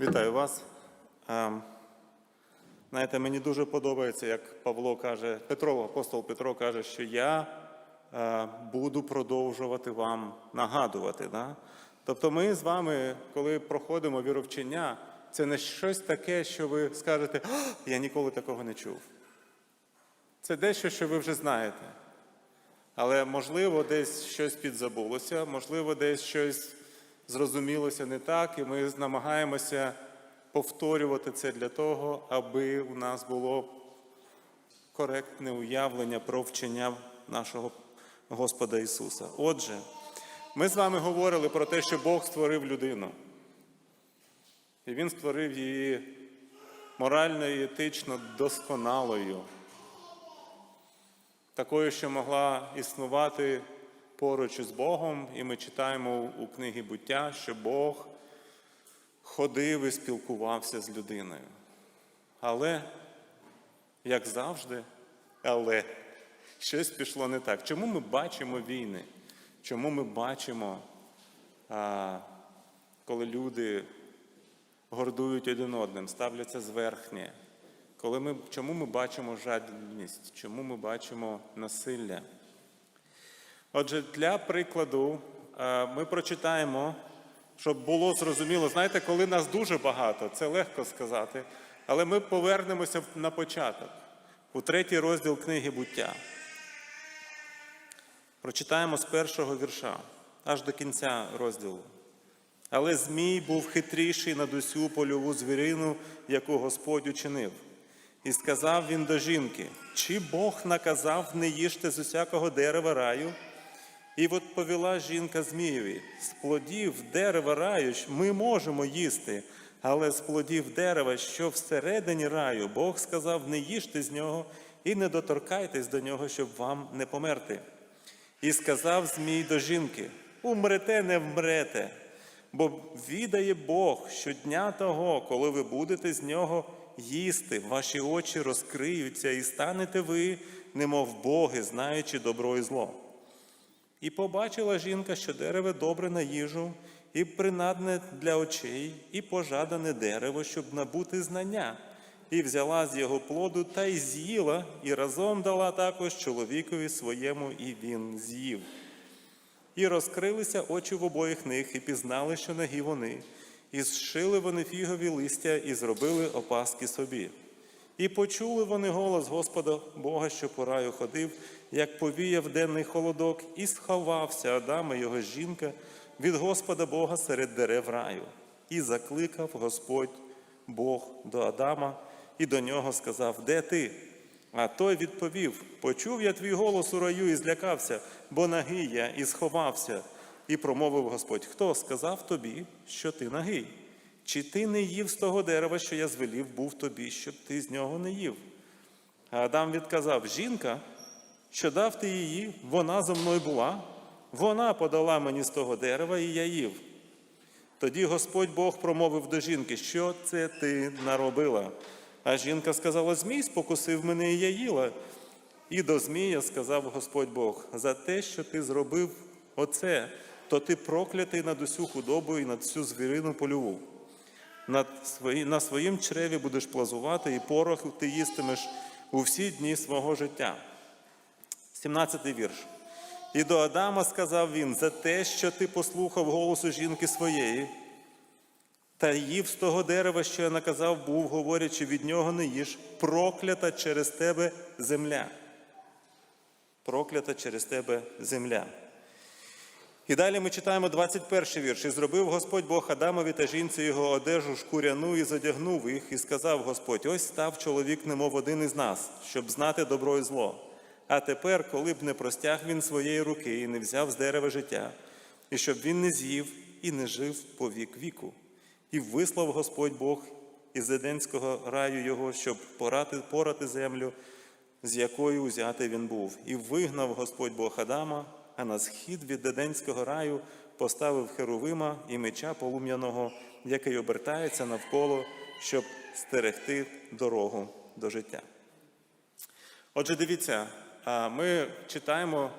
Вітаю вас. Ем, Знаєте, мені дуже подобається, як Павло каже, Петро, апостол Петро каже, що я е, буду продовжувати вам нагадувати. Да? Тобто ми з вами, коли проходимо віровчення, це не щось таке, що ви скажете, я ніколи такого не чув. Це дещо, що ви вже знаєте. Але можливо, десь щось підзабулося, можливо, десь щось зрозумілося не так, і ми намагаємося повторювати це для того, аби у нас було коректне уявлення про вчення нашого Господа Ісуса. Отже, ми з вами говорили про те, що Бог створив людину. І Він створив її морально і етично досконалою такою, що могла існувати поруч із Богом, і ми читаємо у книгі буття, що Бог ходив і спілкувався з людиною. Але, як завжди, але щось пішло не так. Чому ми бачимо війни? Чому ми бачимо, коли люди гордують один одним, ставляться зверхнє? Коли ми, чому ми бачимо жадібність? Чому ми бачимо насилля? Отже, для прикладу, е, ми прочитаємо, щоб було зрозуміло, знаєте, коли нас дуже багато, це легко сказати, але ми повернемося на початок, у третій розділ книги буття. Прочитаємо з першого вірша аж до кінця розділу. Але Змій був хитріший над усю польову звірину, яку Господь учинив. І сказав він до жінки: Чи Бог наказав не їжте з усякого дерева раю? І відповіла жінка Змієві: з плодів дерева раю ми можемо їсти, але з плодів дерева, що всередині раю, Бог сказав: не їжте з нього і не доторкайтесь до нього, щоб вам не померти. І сказав Змій до жінки: Умрете, не вмрете, бо відає Бог, що дня того, коли ви будете з нього їсти, ваші очі розкриються, і станете ви, немов боги, знаючи добро і зло. І побачила жінка, що дерево добре на їжу, і принадне для очей, і пожадане дерево, щоб набути знання, і взяла з його плоду та й з'їла, і разом дала також чоловікові своєму, і він з'їв. І розкрилися очі в обоїх них, і пізнали, що нагі вони, і зшили вони фігові листя, і зробили опаски собі. І почули вони голос Господа Бога, що по раю ходив, як повіяв денний холодок, і сховався Адам і його жінка від Господа Бога серед дерев раю. І закликав Господь Бог до Адама, і до нього сказав: Де ти? А той відповів: Почув я твій голос у раю і злякався, бо нагий я, і сховався. І промовив Господь: Хто сказав тобі, що ти нагий? Чи ти не їв з того дерева, що я звелів був тобі, щоб ти з нього не їв? А Адам відказав: Жінка, що дав ти її, вона зо мною була, вона подала мені з того дерева, і я їв. Тоді Господь Бог промовив до жінки, що це ти наробила? А жінка сказала: Змій спокусив мене, і я їла. І до Змія сказав Господь Бог: за те, що ти зробив оце, то ти проклятий над усю худобу і над всю звірину свої, на своїм чреві будеш плазувати, і порох ти їстимеш у всі дні свого життя. 17 вірш. І до Адама сказав він: за те, що ти послухав голосу жінки своєї, та їв з того дерева, що я наказав, був, говорячи, від нього не їж, проклята через тебе земля. Проклята через тебе земля. І далі ми читаємо 21 вірш. І зробив Господь Бог Адамові та жінці його одежу шкуряну і задягнув їх, і сказав Господь: ось став чоловік, немов один із нас, щоб знати добро і зло. А тепер, коли б не простяг він своєї руки і не взяв з дерева життя, і щоб він не з'їв і не жив по вік віку. І вислав Господь Бог із Еденського раю його, щоб порати, порати землю, з якої узяти він був. І вигнав Господь Бог Адама, а на схід від Еденського раю поставив Херовима і меча полум'яного, який обертається навколо, щоб стерегти дорогу до життя. Отже, дивіться, ми читаємо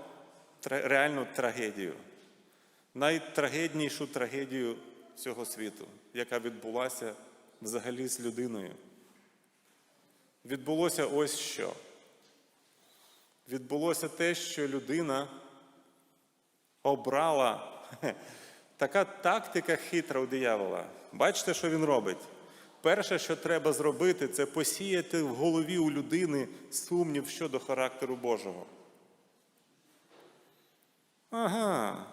реальну трагедію, найтрагеднішу трагедію цього світу, яка відбулася взагалі з людиною. Відбулося ось що. Відбулося те, що людина обрала така тактика хитра у диявола. Бачите, що він робить? Перше, що треба зробити, це посіяти в голові у людини сумнів щодо характеру Божого. Ага.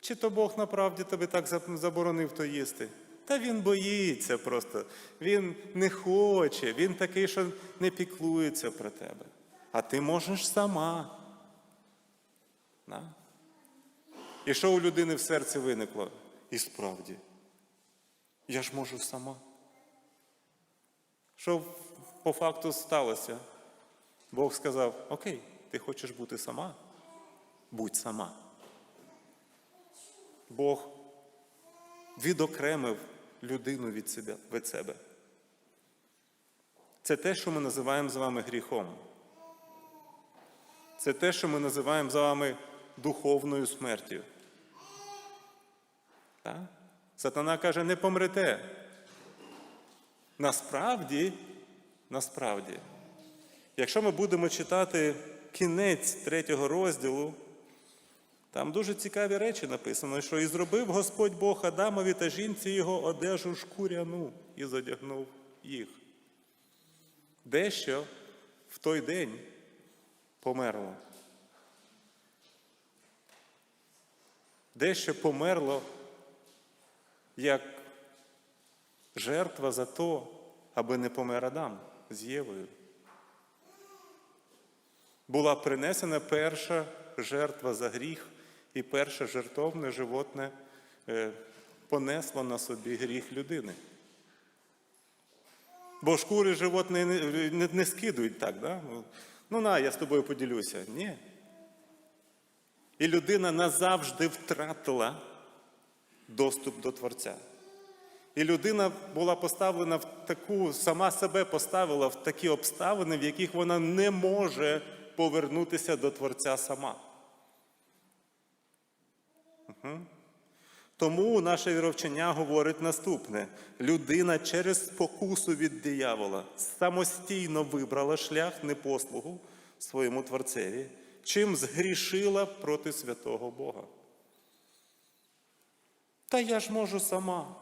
Чи то Бог направді тебе так заборонив то їсти? Та він боїться просто. Він не хоче, він такий, що не піклується про тебе. А ти можеш сама. Да? І що у людини в серці виникло? І справді, я ж можу сама. Що по факту сталося? Бог сказав: Окей, ти хочеш бути сама? Будь сама. Бог відокремив людину від себе. Це те, що ми називаємо з вами гріхом. Це те, що ми називаємо з вами духовною смертю. Так? Сатана каже, не помрете. Насправді, насправді, якщо ми будемо читати кінець третього розділу, там дуже цікаві речі написано, що і зробив Господь Бог Адамові та жінці його одежу шкуряну і задягнув їх. Дещо в той день померло. Дещо померло як жертва за то, аби не помер Адам з Євою. Була принесена перша жертва за гріх, і перше жертовне животне е, понесло на собі гріх людини. Бо шкури животне не, не, скидують так, да? ну на, я з тобою поділюся. Ні. І людина назавжди втратила доступ до Творця. І людина була поставлена в таку, сама себе поставила в такі обставини, в яких вона не може повернутися до Творця сама. Угу. Тому наше віровчення говорить наступне: людина через спокусу від диявола самостійно вибрала шлях непослугу своєму Творцеві, чим згрішила проти святого Бога. Та я ж можу сама.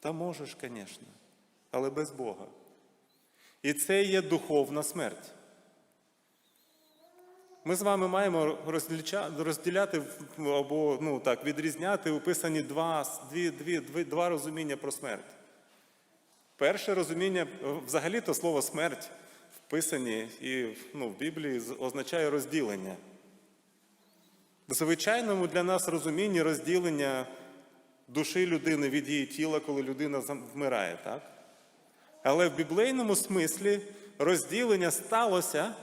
Та можеш, звісно, але без Бога. І це є духовна смерть. Ми з вами маємо розділяти або ну, так, відрізняти описані два, дві, дві, дві, два розуміння про смерть. Перше розуміння, е, взагалі-то слово смерть в Писанні і ну, в Біблії означає розділення. В звичайному для нас розумінні розділення душі людини від її тіла, коли людина вмирає, так? Але в біблейному смислі розділення сталося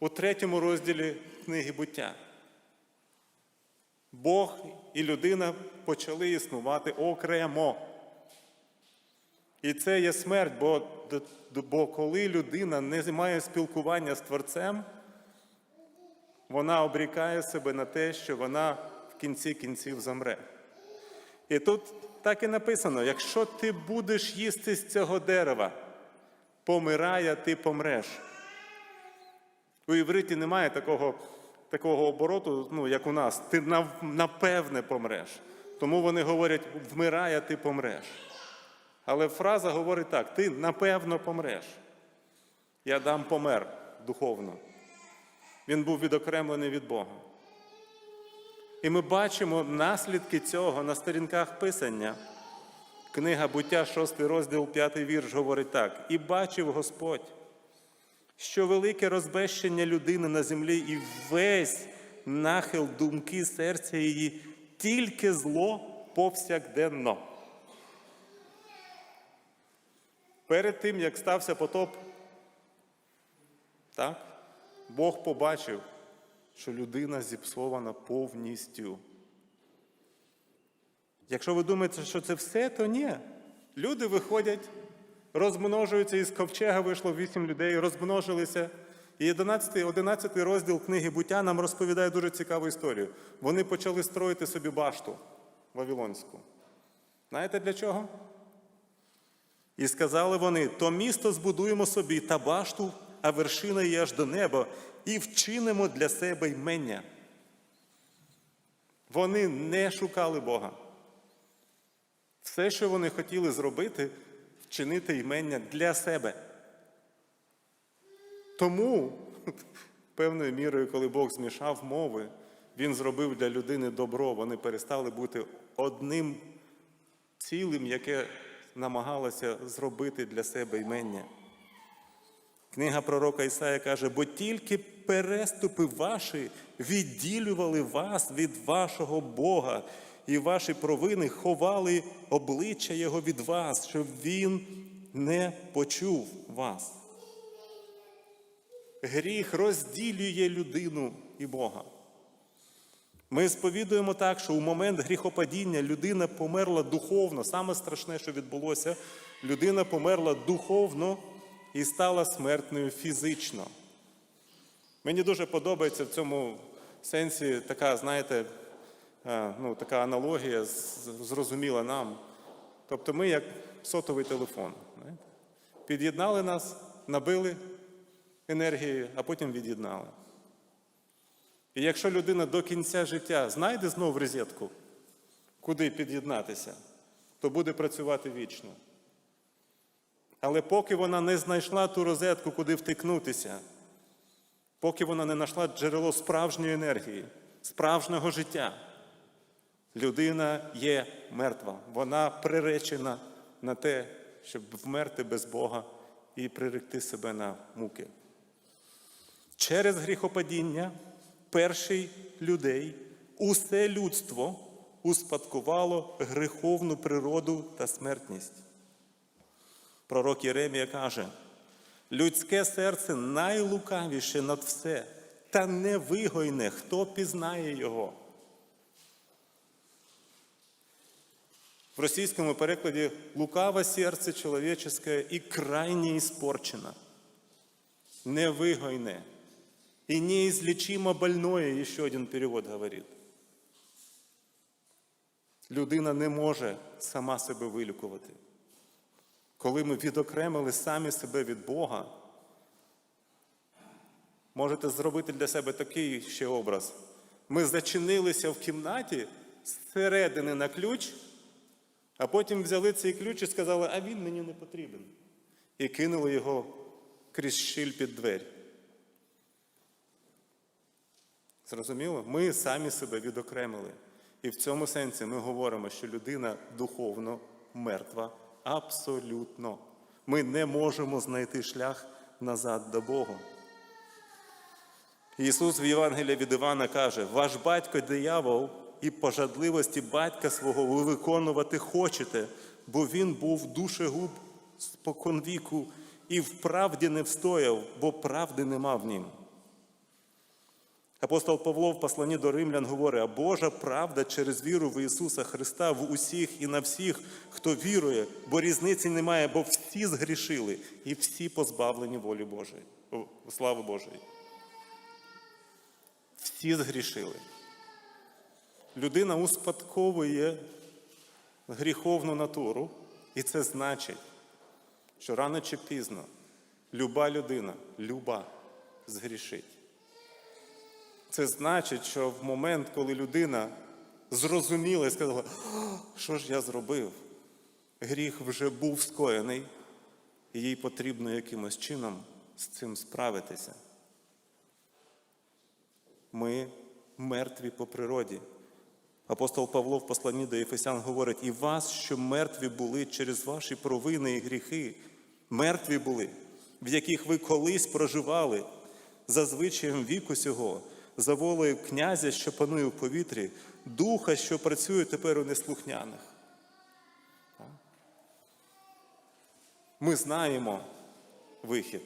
у третьому розділі книги буття. Бог і людина почали існувати окремо. І це є смерть, бо, бо коли людина не має спілкування з Творцем, вона обрікає себе на те, що вона в кінці кінців замре. І тут так і написано: якщо ти будеш їсти з цього дерева, помирає, ти помреш. У івриті немає такого, такого обороту, ну, як у нас. Ти напевне помреш. Тому вони говорять, вмирає, ти помреш. Але фраза говорить так: ти напевно помреш. І Адам помер духовно. Він був відокремлений від Бога. І ми бачимо наслідки цього на сторінках Писання. Книга буття, 6 розділ, 5 вірш говорить так: І бачив Господь, що велике розбещення людини на землі і весь нахил думки серця її тільки зло повсякденно. Перед тим, як стався потоп, так, Бог побачив, що людина зіпсована повністю. Якщо ви думаєте, що це все, то ні. Люди виходять, розмножуються, із ковчега вийшло вісім людей, розмножилися. І 11, 11 розділ книги буття нам розповідає дуже цікаву історію. Вони почали строїти собі башту Вавилонську. Знаєте для чого? І сказали вони: то місто збудуємо собі та башту, а вершина її аж до неба, і вчинимо для себе ймення. Вони не шукали Бога. Все, що вони хотіли зробити, вчинити ймення для себе. Тому, певною мірою, коли Бог змішав мови, Він зробив для людини добро, вони перестали бути одним цілим, яке намагалося зробити для себе ймення. Книга пророка Ісая каже, бо тільки переступи ваші відділювали вас від вашого Бога, і ваші провини ховали обличчя Його від вас, щоб Він не почув вас. Гріх розділює людину і Бога. Ми сповідуємо так, що у момент гріхопадіння людина померла духовно. Саме страшне, що відбулося, людина померла духовно і стала смертною фізично. Мені дуже подобається в цьому сенсі така, знаєте, е, ну, така аналогія зрозуміла нам. Тобто ми як сотовий телефон. знаєте. Під'єднали нас, набили енергії, а потім від'єднали. І якщо людина до кінця життя знайде знову розетку, куди під'єднатися, то буде працювати вічно. Але поки вона не знайшла ту розетку, куди втикнутися, поки вона не знайшла джерело справжньої енергії, справжнього життя, людина є мертва. Вона приречена на те, щоб вмерти без Бога і приректи себе на муки. Через гріхопадіння перший людей усе людство успадкувало греховну природу та смертність. Пророк Єремія каже: людське серце найлукавіше над все, та невигойне, хто пізнає його. В російському перекладі лукаве серце чоловіческое і крайне испорчено. Невыгойне и неизлечимо больное, еще один перевод говорит. Людина не може сама себе вилікувати. Коли ми відокремили самі себе від Бога, можете зробити для себе такий ще образ. Ми зачинилися в кімнаті зсередини на ключ, а потім взяли цей ключ і сказали, а він мені не потрібен. І кинули його крізь щіль під двері. Зрозуміло? Ми самі себе відокремили. І в цьому сенсі ми говоримо, що людина духовно мертва абсолютно. Ми не можемо знайти шлях назад до Бога. Ісус в Євангелії від Івана каже: ваш батько диявол і пожадливості батька свого ви виконувати хочете, бо він був душегуб споконвіку і в правді не встояв, бо правди нема в нім. Апостол Павло в посланні до римлян говорить, а Божа правда через віру в Ісуса Христа в усіх і на всіх, хто вірує, бо різниці немає, бо всі згрішили і всі позбавлені волі Божої, слави Божої. Всі згрішили. Людина успадковує гріховну натуру, і це значить, що рано чи пізно люба людина, люба згрішить. Це значить, що в момент, коли людина зрозуміла і сказала, що ж я зробив, гріх вже був скоєний, і їй потрібно якимось чином з цим справитися. Ми мертві по природі. Апостол Павло в посланні до Єфесян говорить, і вас, що мертві були через ваші провини і гріхи, мертві були, в яких ви колись проживали, за звичаєм віку сього, за волею князя, що панує в повітрі, духа, що працює тепер у неслухняних. Ми знаємо вихід,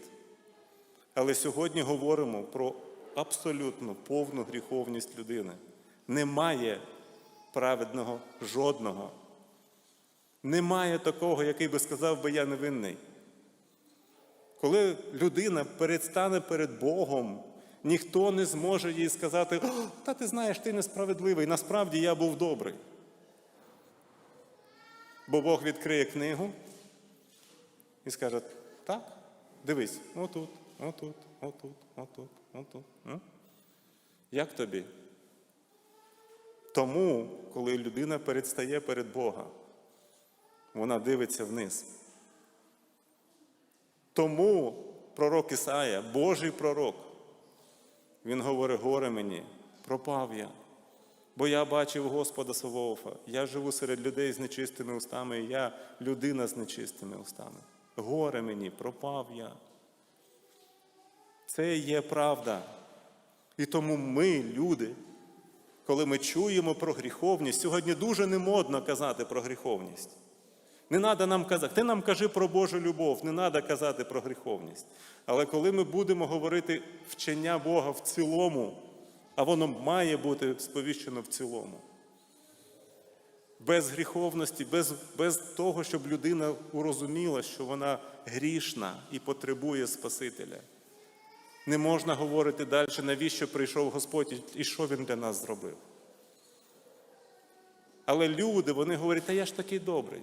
але сьогодні говоримо про абсолютно повну гріховність людини. Немає праведного жодного. Немає такого, який би сказав би я невинний. Коли людина передстане перед Богом, ніхто не зможе їй сказати, та ти знаєш, ти несправедливий, насправді я був добрий. Бо Бог відкриє книгу, і скаже, так, дивись, отут, отут, отут, отут, отут. Як тобі? Тому, коли людина передстає перед Бога, вона дивиться вниз. Тому пророк Ісая, Божий пророк, він говорить, горе мені, пропав я. Бо я бачив Господа Савоофа, я живу серед людей з нечистими устами, і я людина з нечистими устами. Горе мені, пропав я. Це є правда. І тому ми, люди, коли ми чуємо про гріховність, сьогодні дуже не модно казати про гріховність. Не треба нам казати, ти нам кажи про Божу любов, не треба казати про гріховність. Але коли ми будемо говорити вчення Бога в цілому, а воно має бути сповіщено в цілому, без гріховності, без, без того, щоб людина урозуміла, що вона грішна і потребує Спасителя. Не можна говорити далі, навіщо прийшов Господь і що Він для нас зробив. Але люди, вони говорять, та я ж такий добрий.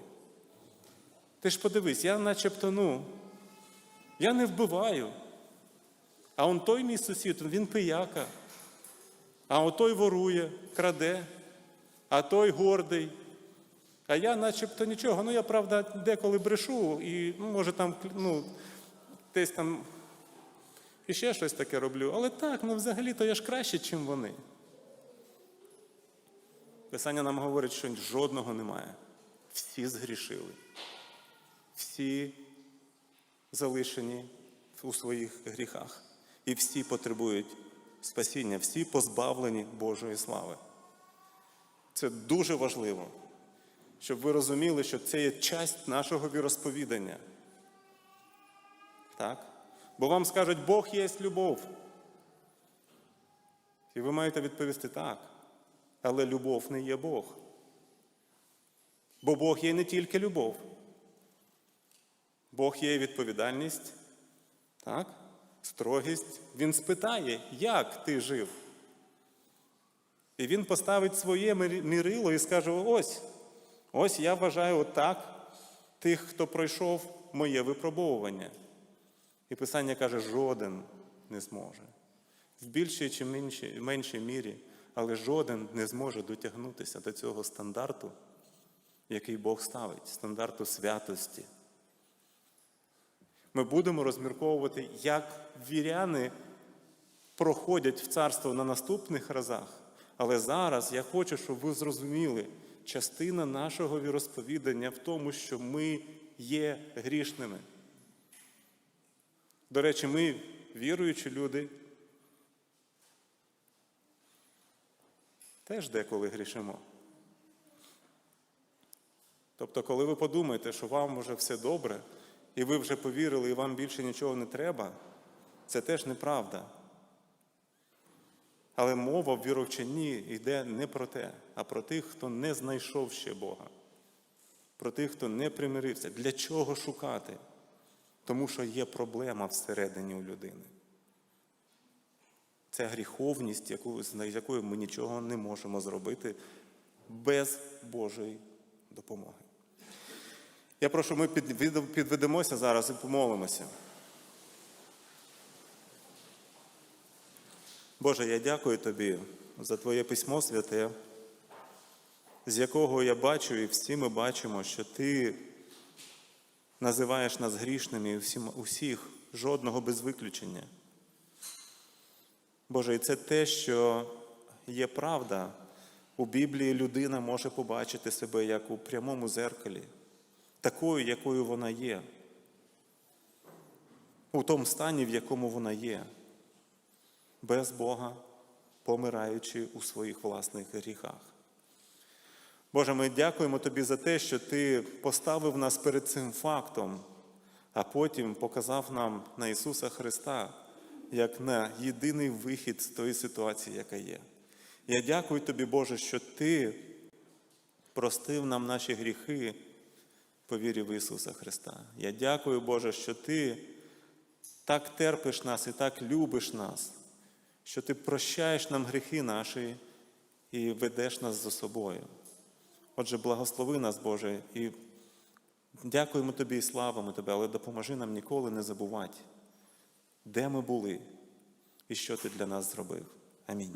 Ти ж подивись, я начебто, ну, я не вбиваю. А он той мій сусід, він пияка. А он той ворує, краде, а той гордий. А я начебто нічого. Ну, я, правда, деколи брешу, і ну, може там, ну, десь там і ще щось таке роблю. Але так, ну взагалі-то я ж краще, ніж вони. Писання нам говорить, що жодного немає. Всі згрішили. Всі залишені у своїх гріхах. І всі потребують спасіння, всі позбавлені Божої слави. Це дуже важливо, щоб ви розуміли, що це є часть нашого віросповідання. Так? Бо вам скажуть, Бог є любов. І ви маєте відповісти так. Але любов не є Бог. Бо Бог є не тільки любов. Бог є відповідальність, так? строгість. Він спитає, як ти жив. І він поставить своє мірило і скаже: ось, ось я вважаю отак тих, хто пройшов моє випробовування. І Писання каже, жоден не зможе. В більшій чи меншій, меншій мірі, але жоден не зможе дотягнутися до цього стандарту, який Бог ставить, стандарту святості. Ми будемо розмірковувати, як віряни проходять в царство на наступних разах. Але зараз я хочу, щоб ви зрозуміли, частина нашого віросповідання в тому, що ми є грішними. До речі, ми, віруючі люди, теж деколи грішимо. Тобто, коли ви подумаєте, що вам вже все добре, і ви вже повірили, і вам більше нічого не треба, це теж неправда. Але мова в віровченні йде не про те, а про тих, хто не знайшов ще Бога, про тих, хто не примирився. Для чого шукати? Тому що є проблема всередині у людини. Це гріховність, яку, з якою ми нічого не можемо зробити без Божої допомоги. Я прошу, ми підведемося зараз і помолимося. Боже, я дякую Тобі за Твоє письмо святе, з якого я бачу, і всі ми бачимо, що Ти називаєш нас грішними усіх, жодного без виключення. Боже, і це те, що є правда. У Біблії людина може побачити себе як у прямому зеркалі, такою, якою вона є, у тому стані, в якому вона є, без Бога, помираючи у своїх власних гріхах. Боже, ми дякуємо Тобі за те, що Ти поставив нас перед цим фактом, а потім показав нам на Ісуса Христа як на єдиний вихід з тої ситуації, яка є. Я дякую Тобі, Боже, що Ти простив нам наші гріхи по вірі в Ісуса Христа. Я дякую, Боже, що Ти так терпиш нас і так любиш нас, що Ти прощаєш нам гріхи наші і ведеш нас за собою. Отже, благослови нас, Боже, і Дякуємо тобі і славимо тебе, але допоможи нам ніколи не забувати, де ми були і що ти для нас зробив. Амінь.